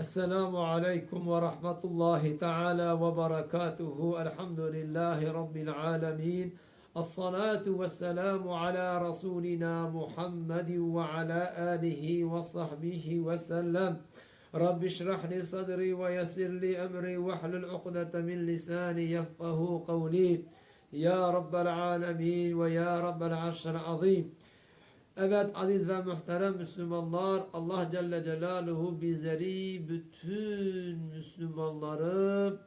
السلام عليكم ورحمة الله تعالى وبركاته. الحمد لله رب العالمين. الصلاة والسلام على رسولنا محمد وعلى آله وصحبه وسلم. رب اشرح لي صدري ويسر لي أمري واحلل عقدة من لساني يفقه قولي. يا رب العالمين ويا رب العرش العظيم. Evet aziz ve muhterem Müslümanlar Allah Celle Celaluhu bizleri bütün Müslümanları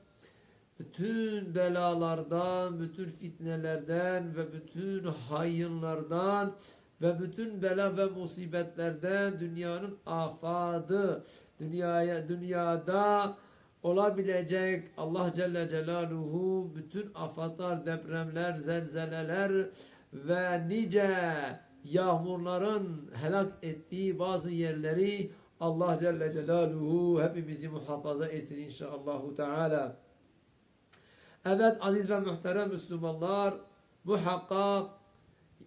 bütün belalardan, bütün fitnelerden ve bütün hayınlardan ve bütün bela ve musibetlerden dünyanın afadı, dünyaya dünyada olabilecek Allah Celle Celaluhu bütün afatlar, depremler, zelzeleler ve nice yağmurların helak ettiği bazı yerleri Allah Celle Celaluhu hepimizi muhafaza etsin inşallahü teala. Evet aziz ve muhterem Müslümanlar muhakkak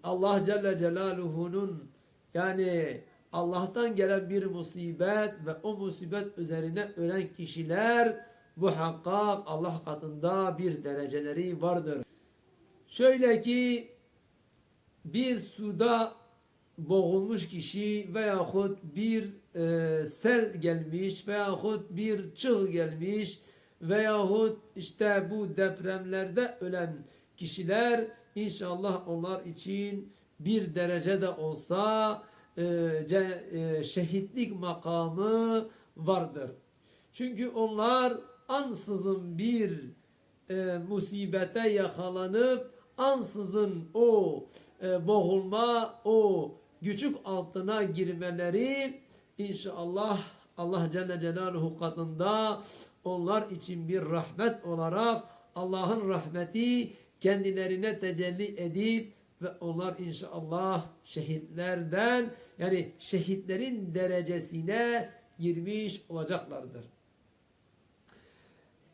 Allah Celle Celaluhu'nun yani Allah'tan gelen bir musibet ve o musibet üzerine ölen kişiler muhakkak Allah katında bir dereceleri vardır. Şöyle ki bir suda boğulmuş kişi veyahut bir e, sel gelmiş veyahut bir çığ gelmiş veyahut işte bu depremlerde ölen kişiler inşallah onlar için bir derece de olsa e, ce- e, şehitlik makamı vardır. Çünkü onlar ansızın bir e, musibete yakalanıp ansızın o e, boğulma, o güçük altına girmeleri inşallah Allah Celle Celaluhu katında onlar için bir rahmet olarak Allah'ın rahmeti kendilerine tecelli edip ve onlar inşallah şehitlerden yani şehitlerin derecesine girmiş olacaklardır.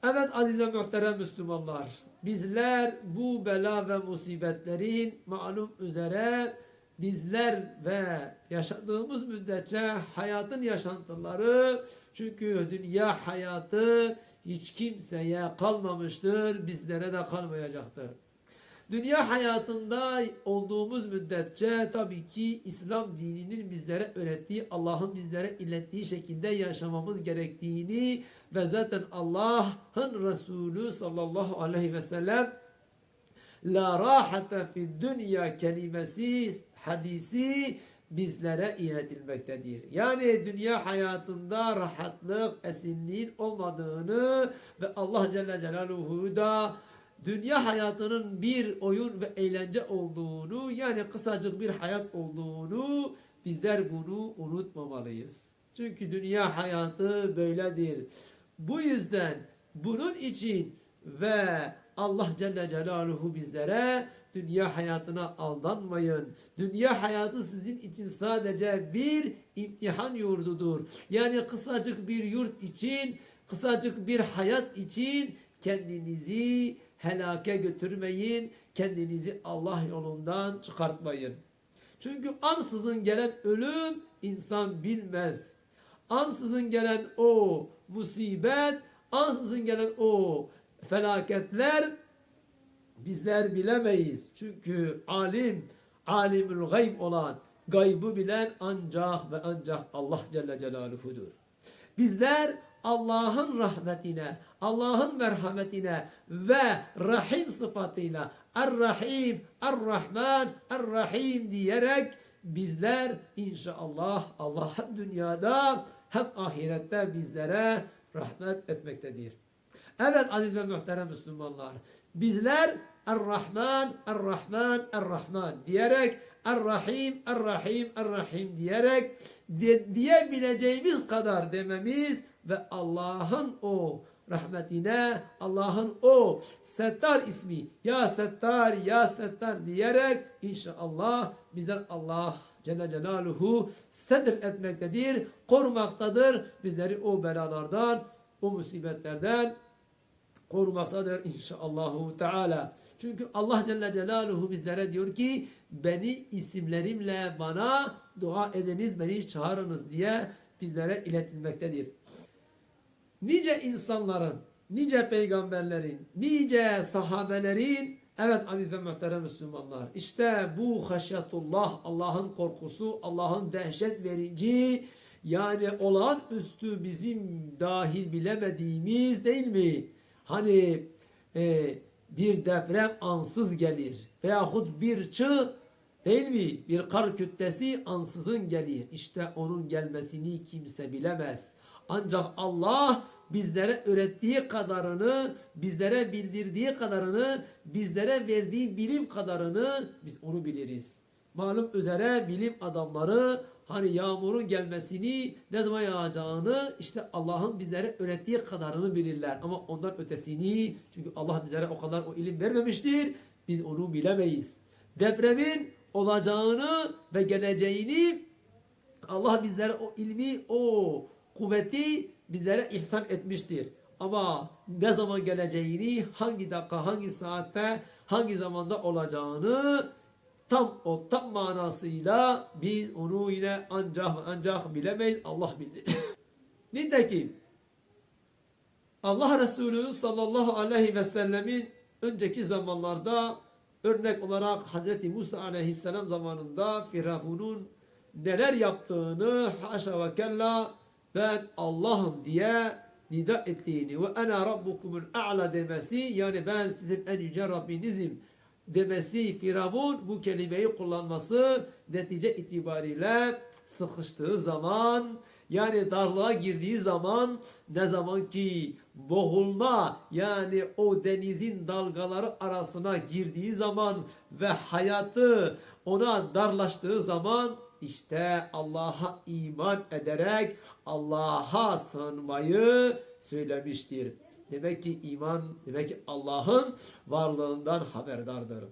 Evet aziz ve muhterem Müslümanlar, bizler bu bela ve musibetlerin malum üzere bizler ve yaşadığımız müddetçe hayatın yaşantıları çünkü dünya hayatı hiç kimseye kalmamıştır, bizlere de kalmayacaktır. Dünya hayatında olduğumuz müddetçe tabii ki İslam dininin bizlere öğrettiği, Allah'ın bizlere ilettiği şekilde yaşamamız gerektiğini ve zaten Allah'ın Resulü sallallahu aleyhi ve sellem La rahate fi dünya kelimesi hadisi bizlere iletilmektedir. Yani dünya hayatında rahatlık, esinliğin olmadığını ve Allah Celle Celaluhu da dünya hayatının bir oyun ve eğlence olduğunu yani kısacık bir hayat olduğunu bizler bunu unutmamalıyız. Çünkü dünya hayatı böyledir. Bu yüzden bunun için ve Allah Celle Celaluhu bizlere dünya hayatına aldanmayın. Dünya hayatı sizin için sadece bir imtihan yurdudur. Yani kısacık bir yurt için, kısacık bir hayat için kendinizi helake götürmeyin. Kendinizi Allah yolundan çıkartmayın. Çünkü ansızın gelen ölüm insan bilmez. Ansızın gelen o musibet, ansızın gelen o felaketler bizler bilemeyiz. Çünkü alim, alimül gayb olan, gaybı bilen ancak ve ancak Allah Celle Celaluhu'dur. Bizler Allah'ın rahmetine, Allah'ın merhametine ve Rahim sıfatıyla Er-Rahim, Er-Rahman, Er-Rahim diyerek bizler inşallah Allah hem dünyada hem ahirette bizlere rahmet etmektedir. Evet aziz ve muhterem Müslümanlar. Bizler Er-Rahman, Er-Rahman, Er-Rahman diyerek Er-Rahim, Er-Rahim, Er-Rahim diyerek di- diyebileceğimiz kadar dememiz ve Allah'ın o rahmetine, Allah'ın o Settar ismi, Ya Settar, Ya Settar diyerek inşallah bizler Allah Celle Celaluhu sedir etmektedir, korumaktadır bizleri o belalardan, o musibetlerden korumaktadır inşallahü teala. Çünkü Allah Celle Celaluhu bizlere diyor ki beni isimlerimle bana dua ediniz, beni çağırınız diye bizlere iletilmektedir. Nice insanların, nice peygamberlerin, nice sahabelerin, evet aziz ve muhterem Müslümanlar, işte bu haşyatullah, Allah'ın korkusu, Allah'ın dehşet verici, yani olağanüstü bizim dahil bilemediğimiz değil mi? Hani e, bir deprem ansız gelir veyahut bir çığ değil mi? Bir kar kütlesi ansızın gelir. İşte onun gelmesini kimse bilemez. Ancak Allah bizlere öğrettiği kadarını, bizlere bildirdiği kadarını, bizlere verdiği bilim kadarını biz onu biliriz. Malum üzere bilim adamları hani yağmurun gelmesini, ne zaman yağacağını işte Allah'ın bizlere öğrettiği kadarını bilirler. Ama ondan ötesini çünkü Allah bizlere o kadar o ilim vermemiştir. Biz onu bilemeyiz. Depremin olacağını ve geleceğini Allah bizlere o ilmi, o kuvveti bizlere ihsan etmiştir. Ama ne zaman geleceğini, hangi dakika, hangi saatte, hangi zamanda olacağını tam o tam manasıyla biz onu yine ancak ancak bilemeyiz. Allah bilir. Nitekim Allah Resulü sallallahu aleyhi ve sellemin önceki zamanlarda örnek olarak Hz. Musa aleyhisselam zamanında Firavun'un neler yaptığını haşa ve kella ben Allah'ım diye nida ettiğini ve ana rabbukumul a'la demesi yani ben sizin en yüce Rabbinizim demesi Firavun bu kelimeyi kullanması netice itibariyle sıkıştığı zaman yani darlığa girdiği zaman ne zaman ki boğulma yani o denizin dalgaları arasına girdiği zaman ve hayatı ona darlaştığı zaman işte Allah'a iman ederek Allah'a sığınmayı söylemiştir. Demek ki iman, demek ki Allah'ın varlığından haberdardır.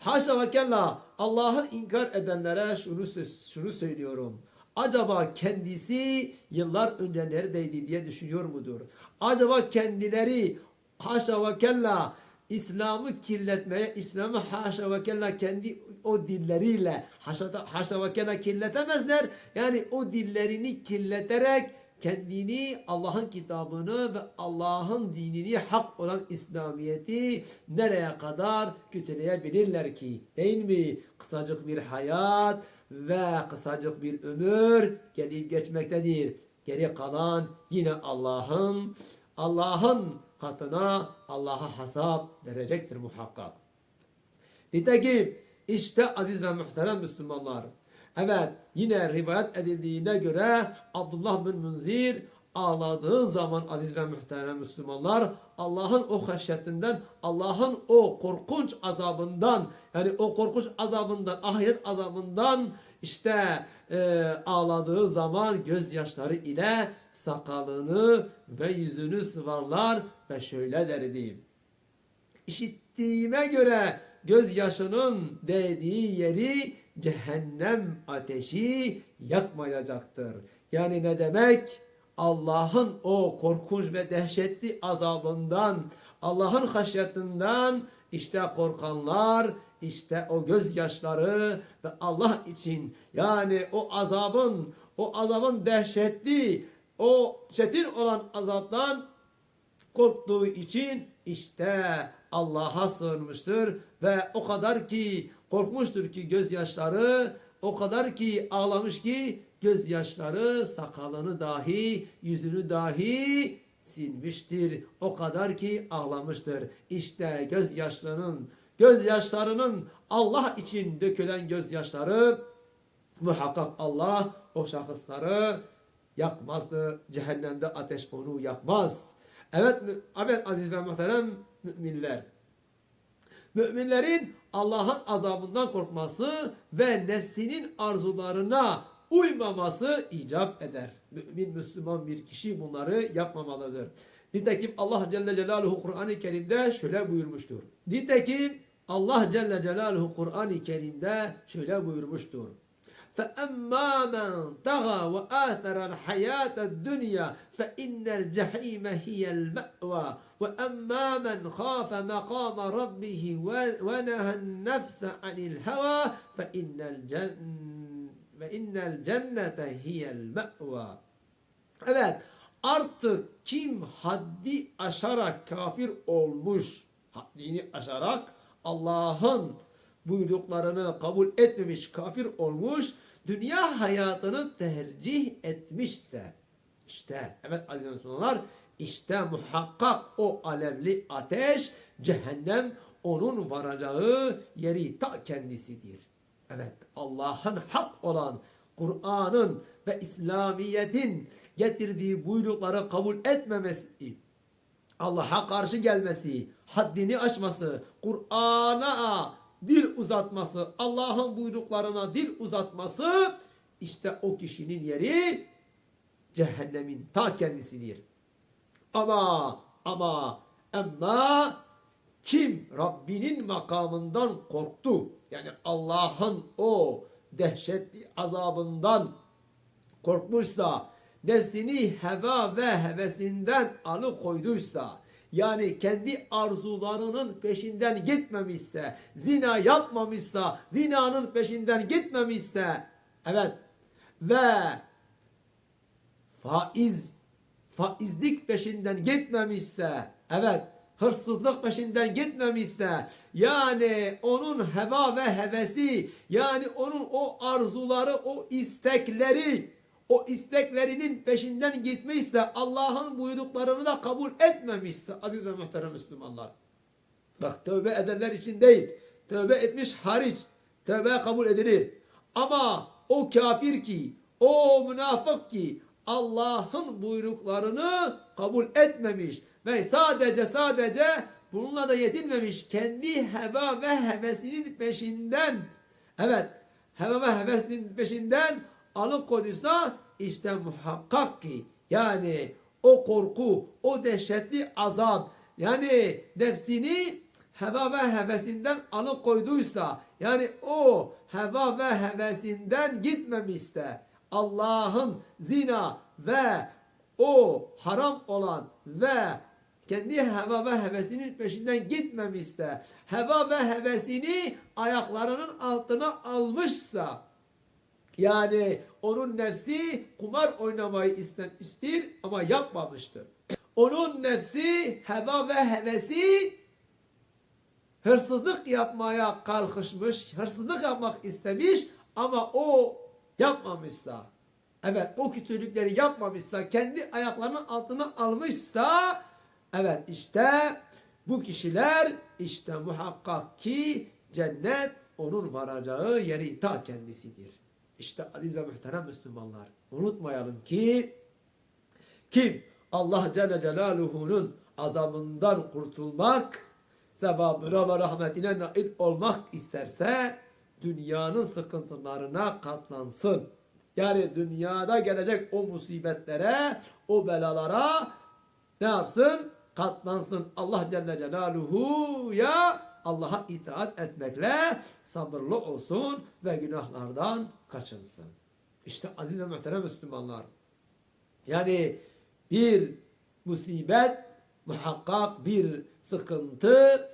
Haşa ve kella Allah'ı inkar edenlere şunu, şunu söylüyorum. Acaba kendisi yıllar önce neredeydi diye düşünüyor mudur? Acaba kendileri haşa ve kella İslam'ı kirletmeye, İslam'ı haşa ve kella kendi o dilleriyle haşa, haşa ve kella kirletemezler. Yani o dillerini kirleterek kendini Allah'ın kitabını ve Allah'ın dinini hak olan İslamiyeti nereye kadar kötüleyebilirler ki? Değil mi? Kısacık bir hayat ve kısacık bir ömür gelip geçmektedir. Geri kalan yine Allah'ın Allah'ın katına Allah'a hesap verecektir muhakkak. Nitekim işte aziz ve muhterem Müslümanlar. Evet yine rivayet edildiğine göre Abdullah bin Munzir ağladığı zaman aziz ve muhterem Müslümanlar Allah'ın o haşyetinden Allah'ın o korkunç azabından yani o korkunç azabından ahiret azabından işte e, ağladığı zaman gözyaşları ile sakalını ve yüzünü sıvarlar ve şöyle derdi. İşittiğime göre gözyaşının değdiği yeri cehennem ateşi yakmayacaktır. Yani ne demek? Allah'ın o korkunç ve dehşetli azabından, Allah'ın haşyetinden işte korkanlar, işte o gözyaşları ve Allah için yani o azabın, o azabın dehşetli, o çetin olan azaptan korktuğu için işte Allah'a sığınmıştır ve o kadar ki korkmuştur ki gözyaşları o kadar ki ağlamış ki gözyaşları sakalını dahi yüzünü dahi silmiştir. O kadar ki ağlamıştır. İşte gözyaşlarının gözyaşlarının Allah için dökülen gözyaşları muhakkak Allah o şahısları yakmazdı. Cehennemde ateş onu yakmaz. Evet, evet aziz ve muhterem müminler. Müminlerin Allah'ın azabından korkması ve nefsinin arzularına uymaması icap eder. Mümin Müslüman bir kişi bunları yapmamalıdır. Nitekim Allah Celle Celaluhu Kur'an-ı Kerim'de şöyle buyurmuştur. Nitekim Allah Celle Celaluhu Kur'an-ı Kerim'de şöyle buyurmuştur. فأما من طغى وآثر الحياة الدنيا فإن الجحيم هي المأوى وأما من خاف مقام ربه ونهى النفس عن الهوى فإن الجنة ve innel cennete hiyel me'va. Evet artık kim haddi aşarak kafir olmuş, haddini aşarak Allah'ın buyruklarını kabul etmemiş, kafir olmuş, dünya hayatını tercih etmişse, işte evet aziz Müslümanlar, işte muhakkak o alevli ateş, cehennem onun varacağı yeri ta kendisidir. Evet Allah'ın hak olan Kur'an'ın ve İslamiyet'in getirdiği buyrukları kabul etmemesi, Allah'a karşı gelmesi, haddini aşması, Kur'an'a dil uzatması, Allah'ın buyruklarına dil uzatması işte o kişinin yeri cehennemin ta kendisidir. Ama ama ama kim Rabbinin makamından korktu yani Allah'ın o dehşetli azabından korkmuşsa nefsini heva ve hevesinden alıkoyduysa yani kendi arzularının peşinden gitmemişse, zina yapmamışsa, zinanın peşinden gitmemişse, evet ve faiz, faizlik peşinden gitmemişse, evet hırsızlık peşinden gitmemişse, yani onun heva ve hevesi, yani onun o arzuları, o istekleri, o isteklerinin peşinden gitmişse, Allah'ın buyruklarını da kabul etmemişse, aziz ve muhterem Müslümanlar. Bak tövbe edenler için değil, tövbe etmiş hariç, tövbe kabul edilir. Ama o kafir ki, o münafık ki, Allah'ın buyruklarını kabul etmemiş ve sadece sadece bununla da yetinmemiş kendi heva ve hevesinin peşinden. Evet heva ve hevesinin peşinden alıkoyduysa işte muhakkak ki yani o korku o dehşetli azap yani nefsini heva ve hevesinden alıkoyduysa yani o heva ve hevesinden gitmemişse Allah'ın zina ve o haram olan ve kendi heva ve hevesinin peşinden gitmemişse, heva ve hevesini ayaklarının altına almışsa, yani onun nefsi kumar oynamayı istemiştir ama yapmamıştır. Onun nefsi, heva ve hevesi hırsızlık yapmaya kalkışmış, hırsızlık yapmak istemiş ama o yapmamışsa, evet o kötülükleri yapmamışsa, kendi ayaklarının altına almışsa, evet işte bu kişiler işte muhakkak ki cennet onun varacağı yeri ta kendisidir. İşte aziz ve muhterem Müslümanlar unutmayalım ki kim Allah Celle Celaluhu'nun azabından kurtulmak, sevabına ve rahmetine nail olmak isterse dünyanın sıkıntılarına katlansın. Yani dünyada gelecek o musibetlere, o belalara ne yapsın? Katlansın. Allah Celle Celaluhu ya Allah'a itaat etmekle sabırlı olsun ve günahlardan kaçınsın. İşte aziz ve muhterem Müslümanlar. Yani bir musibet, muhakkak bir sıkıntı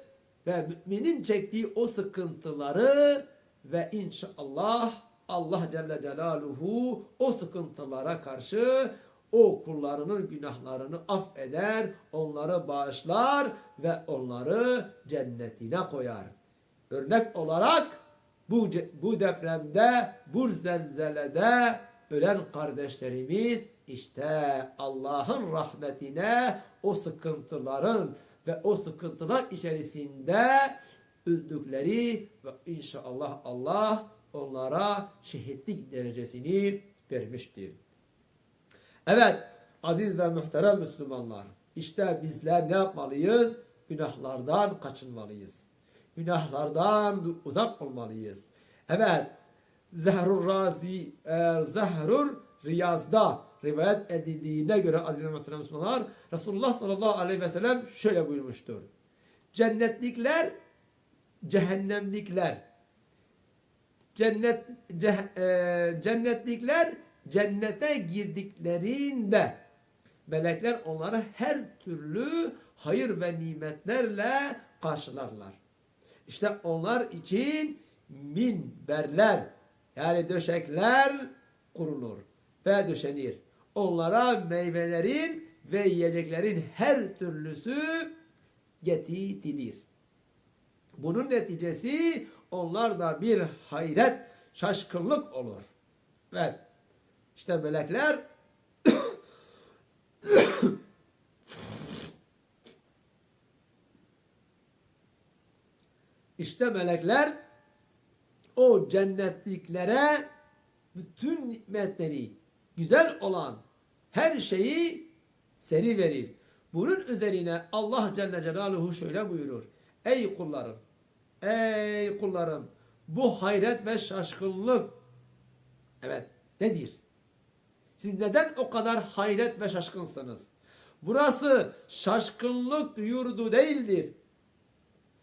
ve müminin çektiği o sıkıntıları ve inşallah Allah Celle Celaluhu o sıkıntılara karşı o kullarının günahlarını affeder, onları bağışlar ve onları cennetine koyar. Örnek olarak bu, bu depremde, bu zelzelede ölen kardeşlerimiz işte Allah'ın rahmetine o sıkıntıların ve o sıkıntılar içerisinde öldükleri ve inşallah Allah onlara şehitlik derecesini vermiştir. Evet aziz ve muhterem Müslümanlar işte bizler ne yapmalıyız? Günahlardan kaçınmalıyız. Günahlardan uzak olmalıyız. Evet Zehrur Razi e, Zehrur Riyaz'da rivayet edildiğine göre aziz ve muhterem Müslümanlar Resulullah sallallahu aleyhi ve sellem şöyle buyurmuştur. Cennetlikler cehennemlikler cennet ce, e, cennetlikler cennete girdiklerinde melekler onları her türlü hayır ve nimetlerle karşılarlar. İşte onlar için minberler yani döşekler kurulur ve döşenir. onlara meyvelerin ve yiyeceklerin her türlüsü getirilir. Bunun neticesi onlarda bir hayret, şaşkınlık olur. Evet. İşte melekler İşte melekler o cennetliklere bütün nimetleri, güzel olan her şeyi seri verir. Bunun üzerine Allah Celle Celaluhu şöyle buyurur. Ey kullarım, ey kullarım bu hayret ve şaşkınlık evet nedir? Siz neden o kadar hayret ve şaşkınsınız? Burası şaşkınlık yurdu değildir.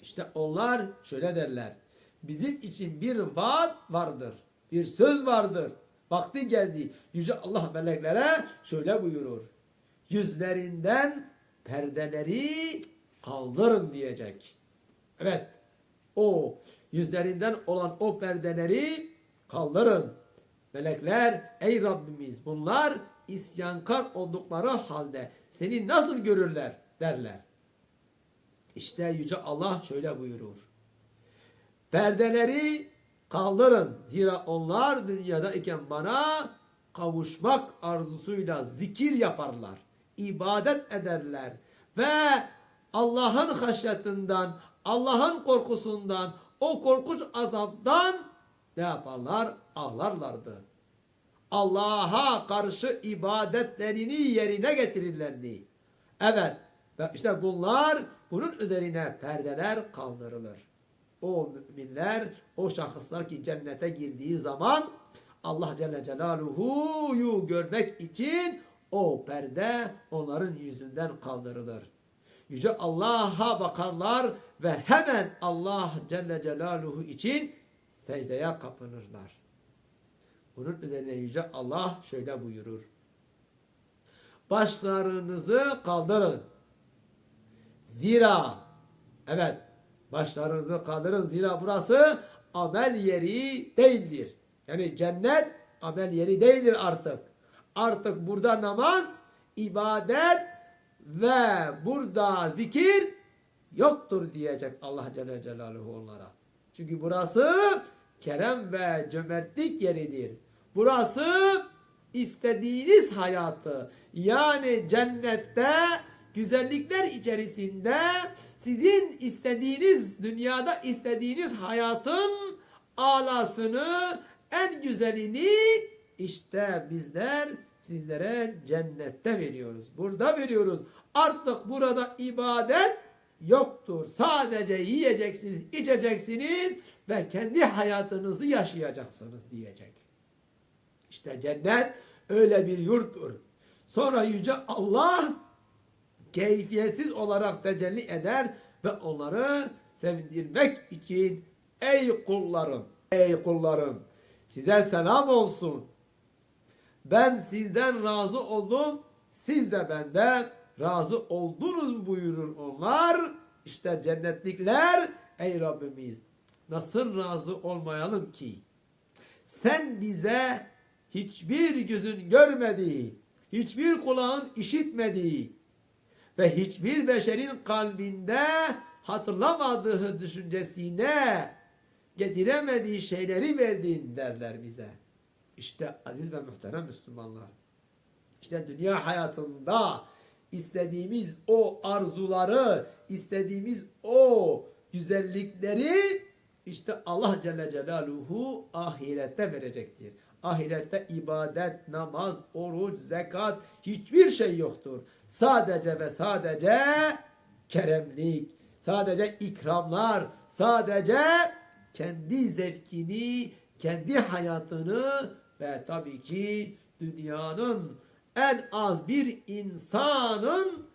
İşte onlar şöyle derler. Bizim için bir vaat vardır. Bir söz vardır. Vakti geldi. Yüce Allah meleklere şöyle buyurur. Yüzlerinden perdeleri kaldırın diyecek. Evet. O yüzlerinden olan o perdeleri kaldırın. Melekler ey Rabbimiz bunlar isyankar oldukları halde seni nasıl görürler derler. İşte Yüce Allah şöyle buyurur. Perdeleri kaldırın. Zira onlar dünyada iken bana kavuşmak arzusuyla zikir yaparlar. ibadet ederler. Ve Allah'ın haşyetinden, Allah'ın korkusundan, o korkunç azaptan ne yaparlar? Ağlarlardı. Allah'a karşı ibadetlerini yerine getirirlerdi. Evet. Ve işte bunlar bunun üzerine perdeler kaldırılır. O müminler, o şahıslar ki cennete girdiği zaman Allah Celle Celaluhu'yu görmek için o perde onların yüzünden kaldırılır. Yüce Allah'a bakarlar ve hemen Allah Celle Celaluhu için secdeye kapınırlar. Bunun üzerine Yüce Allah şöyle buyurur. Başlarınızı kaldırın. Zira evet başlarınızı kaldırın. Zira burası amel yeri değildir. Yani cennet amel yeri değildir artık. Artık burada namaz, ibadet ve burada zikir yoktur diyecek Allah Celle Celaluhu onlara. Çünkü burası kerem ve cömertlik yeridir. Burası istediğiniz hayatı yani cennette güzellikler içerisinde sizin istediğiniz dünyada istediğiniz hayatın alasını en güzelini işte bizler sizlere cennette veriyoruz. Burada veriyoruz. Artık burada ibadet yoktur. Sadece yiyeceksiniz, içeceksiniz ve kendi hayatınızı yaşayacaksınız diyecek. İşte cennet öyle bir yurttur. Sonra Yüce Allah keyfiyetsiz olarak tecelli eder ve onları sevindirmek için ey kullarım, ey kullarım size selam olsun. Ben sizden razı oldum, siz de benden razı oldunuz buyurur onlar. İşte cennetlikler ey Rabbimiz nasıl razı olmayalım ki? Sen bize hiçbir gözün görmediği, hiçbir kulağın işitmediği ve hiçbir beşerin kalbinde hatırlamadığı düşüncesine getiremediği şeyleri verdin derler bize. İşte aziz ve muhterem Müslümanlar. İşte dünya hayatında istediğimiz o arzuları, istediğimiz o güzellikleri işte Allah Celle Celaluhu ahirette verecektir. Ahirette ibadet, namaz, oruç, zekat hiçbir şey yoktur. Sadece ve sadece keremlik, sadece ikramlar, sadece kendi zevkini, kendi hayatını ve tabii ki dünyanın en az bir insanın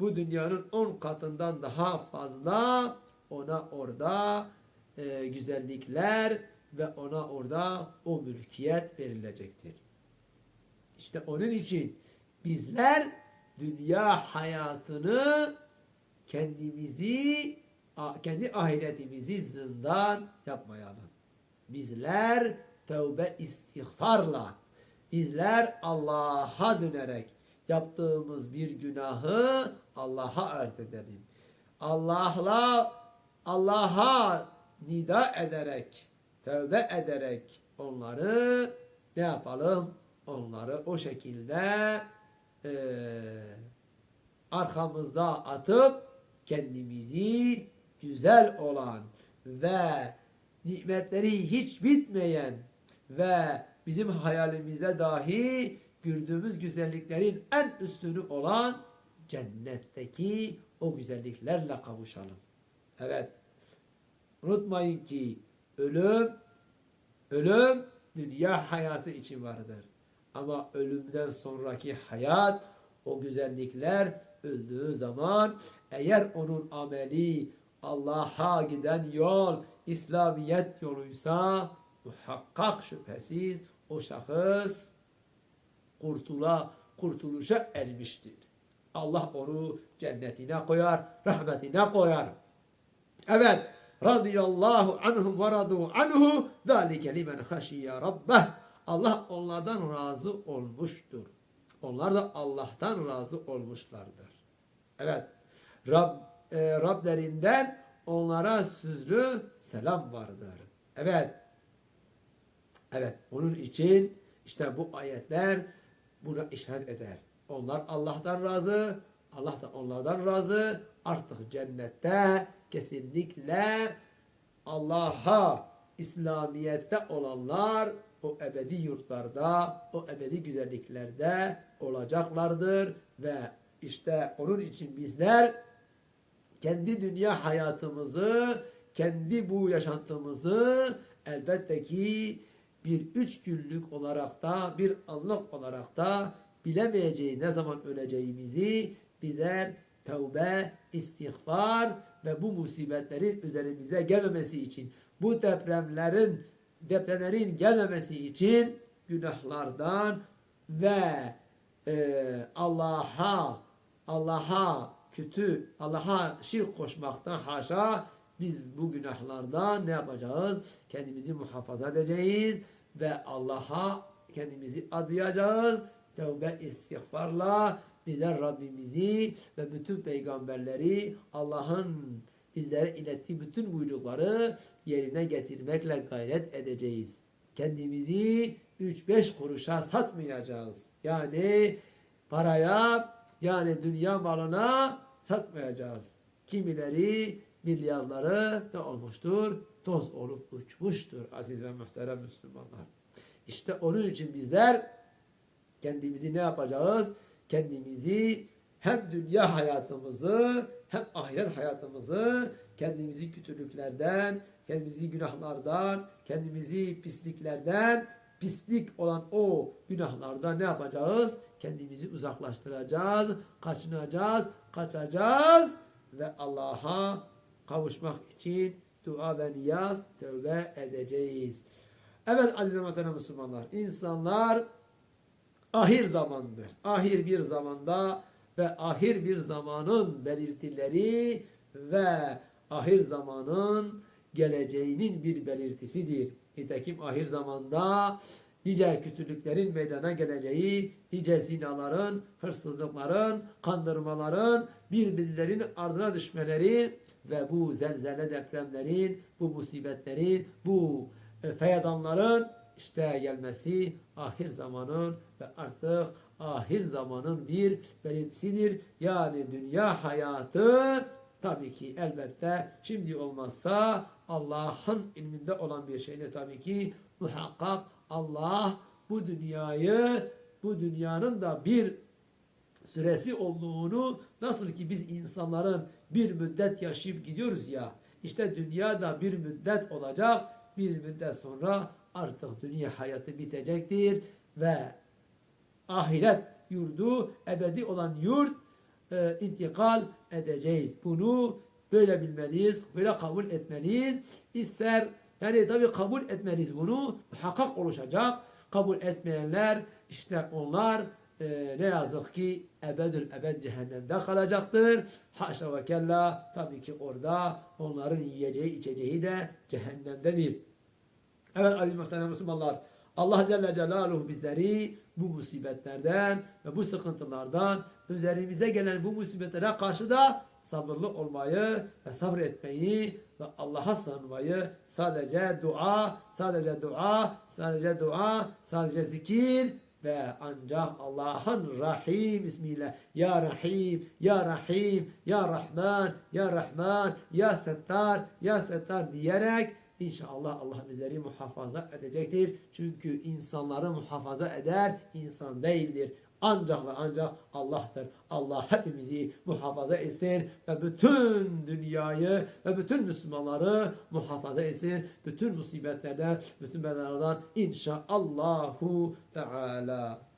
bu dünyanın on katından daha fazla ona orada e, güzellikler ve ona orada o mülkiyet verilecektir. İşte onun için bizler dünya hayatını kendimizi kendi ahiretimizi zindan yapmayalım. Bizler tövbe istiğfarla bizler Allah'a dönerek yaptığımız bir günahı Allah'a arz edelim. Allah'la Allah'a nida ederek, tövbe ederek onları ne yapalım? Onları o şekilde eee arkamızda atıp kendimizi güzel olan ve nimetleri hiç bitmeyen ve bizim hayalimizde dahi gördüğümüz güzelliklerin en üstünü olan cennetteki o güzelliklerle kavuşalım. Evet. Unutmayın ki ölüm ölüm dünya hayatı için vardır. Ama ölümden sonraki hayat o güzellikler öldüğü zaman eğer onun ameli Allah'a giden yol İslamiyet yoluysa muhakkak şüphesiz o şahıs kurtula, kurtuluşa ermiştir. Allah onu cennetine koyar, rahmetine koyar. Evet. Radıyallahu anhum ve radu anhu zalike limen haşiye rabbeh. Allah onlardan razı olmuştur. Onlar da Allah'tan razı olmuşlardır. Evet. Rab, e, Rablerinden onlara sözlü selam vardır. Evet. Evet. Onun için işte bu ayetler buna işaret eder. Onlar Allah'tan razı, Allah da onlardan razı. Artık cennette kesinlikle Allah'a, İslamiyet'te olanlar o ebedi yurtlarda, o ebedi güzelliklerde olacaklardır ve işte onun için bizler kendi dünya hayatımızı, kendi bu yaşantımızı elbette ki bir üç günlük olarak da bir anlık olarak da bilemeyeceği ne zaman öleceğimizi bizler tövbe, istiğfar ve bu musibetlerin üzerimize gelmemesi için bu depremlerin depremlerin gelmemesi için günahlardan ve e, Allah'a Allah'a kötü Allah'a şirk koşmaktan haşa biz bu günahlardan ne yapacağız? Kendimizi muhafaza edeceğiz ve Allah'a kendimizi adayacağız. Tevbe istiğfarla bizler Rabbimizi ve bütün peygamberleri Allah'ın bizlere ilettiği bütün buyrukları yerine getirmekle gayret edeceğiz. Kendimizi 3-5 kuruşa satmayacağız. Yani paraya yani dünya malına satmayacağız. Kimileri milyarları ne olmuştur? Toz olup uçmuştur aziz ve muhterem Müslümanlar. İşte onun için bizler kendimizi ne yapacağız? Kendimizi hem dünya hayatımızı hem ahiret hayatımızı kendimizi kötülüklerden, kendimizi günahlardan, kendimizi pisliklerden, pislik olan o günahlardan ne yapacağız? Kendimizi uzaklaştıracağız, kaçınacağız, kaçacağız ve Allah'a kavuşmak için dua ve niyaz, tövbe edeceğiz. Evet aziz ve Müslümanlar, insanlar ahir zamandır. Ahir bir zamanda ve ahir bir zamanın belirtileri ve ahir zamanın geleceğinin bir belirtisidir. Nitekim ahir zamanda nice kötülüklerin meydana geleceği, nice zinaların, hırsızlıkların, kandırmaların, birbirlerinin ardına düşmeleri ve bu zelzele depremlerin, bu musibetlerin, bu e, feyadanların işte gelmesi ahir zamanın ve artık ahir zamanın bir belirtisidir. Yani dünya hayatı tabii ki elbette şimdi olmazsa Allah'ın ilminde olan bir şeydir tabii ki muhakkak Allah bu dünyayı bu dünyanın da bir süresi olduğunu nasıl ki biz insanların bir müddet yaşayıp gidiyoruz ya işte dünya da bir müddet olacak bir müddet sonra artık dünya hayatı bitecektir ve ahiret yurdu ebedi olan yurt e, intikal edeceğiz. Bunu böyle bilmeliyiz, böyle kabul etmeliyiz. İster yani tabi kabul etmeliyiz bunu. Muhakkak oluşacak. Kabul etmeyenler işte onlar e, ne yazık ki ebedül ebed cehennemde kalacaktır. Haşa ve kella tabii ki orada onların yiyeceği içeceği de cehennemdedir. Evet aziz muhterem Müslümanlar Allah Celle Celaluhu bizleri bu musibetlerden ve bu sıkıntılardan üzerimize gelen bu musibetlere karşı da sabırlı olmayı ve sabretmeyi ve Allah'a sığınmayı sadece dua, sadece dua, sadece dua, sadece zikir ve ancak Allah'ın Rahim ismiyle Ya Rahim, Ya Rahim, Ya Rahman, Ya Rahman, Ya Settar, Ya Settar diyerek İnşallah Allah bizleri muhafaza edecektir. Çünkü insanları muhafaza eder, insan değildir. Ancak ve ancak Allah'tır. Allah hepimizi muhafaza etsin ve bütün dünyayı ve bütün Müslümanları muhafaza etsin. Bütün musibetlerden, bütün belalardan inşaallahu teala.